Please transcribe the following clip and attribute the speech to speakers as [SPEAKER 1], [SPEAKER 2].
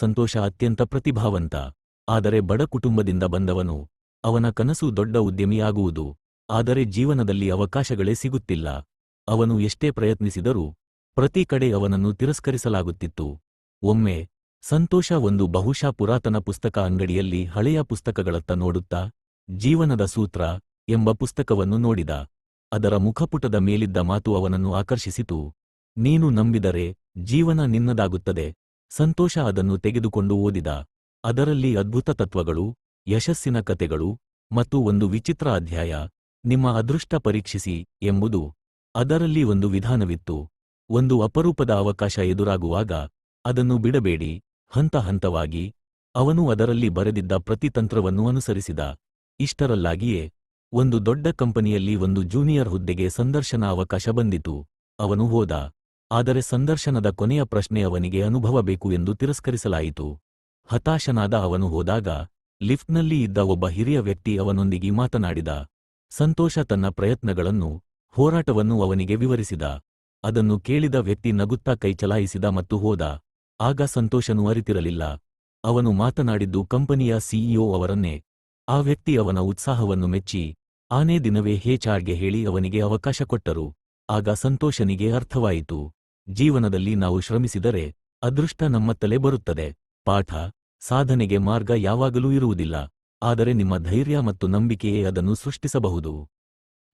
[SPEAKER 1] ಸಂತೋಷ ಅತ್ಯಂತ ಪ್ರತಿಭಾವಂತ. ಆದರೆ ಬಡ ಕುಟುಂಬದಿಂದ ಬಂದವನು ಅವನ ಕನಸು ದೊಡ್ಡ ಉದ್ಯಮಿಯಾಗುವುದು. ಆದರೆ ಜೀವನದಲ್ಲಿ ಅವಕಾಶಗಳೇ ಸಿಗುತ್ತಿಲ್ಲ. ಅವನು ಎಷ್ಟೇ ಪ್ರಯತ್ನಿಸಿದರೂ ಪ್ರತಿ ಕಡೆ ಅವನನ್ನು ತಿರಸ್ಕರಿಸಲಾಗುತ್ತಿತ್ತು. ಒಮ್ಮೆ ಸಂತೋಷ ಒಂದು ಬಹುಶಃ ಪುರಾತನ ಪುಸ್ತಕ ಅಂಗಡಿಯಲ್ಲಿ ಹಳೆಯ ಪುಸ್ತಕಗಳತ್ತ ನೋಡುತ್ತಾ ಜೀವನದ ಸೂತ್ರ ಎಂಬ ಪುಸ್ತಕವನ್ನು ನೋಡಿದ. ಅದರ ಮುಖಪುಟದ ಮೇಲಿದ್ದ ಮಾತು ಅವನನ್ನು ಆಕರ್ಷಿಸಿತು. ನೀನು ನಂಬಿದರೆ ಜೀವನ ನಿನ್ನದಾಗುತ್ತದೆ. ಸಂತೋಷ ಅದನ್ನು ತೆಗೆದುಕೊಂಡು ಓದಿದ. ಅದರಲ್ಲಿ ಅದ್ಭುತ ತತ್ವಗಳು, ಯಶಸ್ಸಿನ ಕತೆಗಳು ಮತ್ತು ಒಂದು ವಿಚಿತ್ರ ಅಧ್ಯಾಯ, ನಿಮ್ಮ ಅದೃಷ್ಟ ಪರೀಕ್ಷಿಸಿ ಎಂಬುದು. ಅದರಲ್ಲಿ ಒಂದು ವಿಧಾನವಿತ್ತು. ಒಂದು ಅಪರೂಪದ ಅವಕಾಶ ಎದುರಾಗುವಾಗ ಅದನ್ನು ಬಿಡಬೇಡಿ, ಹಂತ ಹಂತವಾಗಿ. ಅವನು ಅದರಲ್ಲಿ ಬರೆದಿದ್ದ ಪ್ರತಿತಂತ್ರವನ್ನು ಅನುಸರಿಸಿದ. ಇಷ್ಟರಲ್ಲಾಗಿಯೇ, ಒಂದು ದೊಡ್ಡ ಕಂಪನಿಯಲ್ಲಿ ಒಂದು ಜೂನಿಯರ್ ಹುದ್ದೆಗೆ ಸಂದರ್ಶನ ಅವಕಾಶ ಬಂದಿತು. ಅವನು ಹೋದ. ಆದರೆ ಸಂದರ್ಶನದ ಕೊನೆಯ ಪ್ರಶ್ನೆ ಅವನಿಗೆ ಅನುಭವ ಬೇಕು ಎಂದು ತಿರಸ್ಕರಿಸಲಾಯಿತು. ಹತಾಶನಾದ ಅವನು ಹೋದಾಗ, ಲಿಫ್ಟ್ನಲ್ಲಿ ಇದ್ದ ಒಬ್ಬ ಹಿರಿಯ ವ್ಯಕ್ತಿ ಅವನೊಂದಿಗೆ ಮಾತನಾಡಿದ. ಸಂತೋಷ ತನ್ನ ಪ್ರಯತ್ನಗಳನ್ನು, ಹೋರಾಟವನ್ನು ಅವನಿಗೆ ವಿವರಿಸಿದ. ಅದನ್ನು ಕೇಳಿದ ವ್ಯಕ್ತಿ ನಗುತ್ತಾ ಕೈಚಲಾಯಿಸಿದ ಮತ್ತು ಹೋದ. ಆಗ ಸಂತೋಷನು ಅರಿತಿರಲಿಲ್ಲ. ಅವನು ಮಾತನಾಡಿದ್ದು ಕಂಪನಿಯ ಸಿಇಒ ಅವರನ್ನೇ. ಆ ವ್ಯಕ್ತಿ ಅವನ ಉತ್ಸಾಹವನ್ನು ಮೆಚ್ಚಿ, ಆನೇ ದಿನವೇ ಹೇಚಾರ್ಗೆ ಹೇಳಿ ಅವನಿಗೆ ಅವಕಾಶ ಕೊಟ್ಟರು. ಆಗ ಸಂತೋಷನಿಗೆ ಅರ್ಥವಾಯಿತು. ಜೀವನದಲ್ಲಿ ನಾವು ಶ್ರಮಿಸಿದರೆ ಅದೃಷ್ಟ ನಮ್ಮತ್ತಲೇ ಬರುತ್ತದೆ. ಪಾಠ, ಸಾಧನೆಗೆ ಮಾರ್ಗ ಯಾವಾಗಲೂ ಇರುವುದಿಲ್ಲ. ಆದರೆ ನಿಮ್ಮ ಧೈರ್ಯ ಮತ್ತು ನಂಬಿಕೆಯೇ ಅದನ್ನು ಸೃಷ್ಟಿಸಬಹುದು.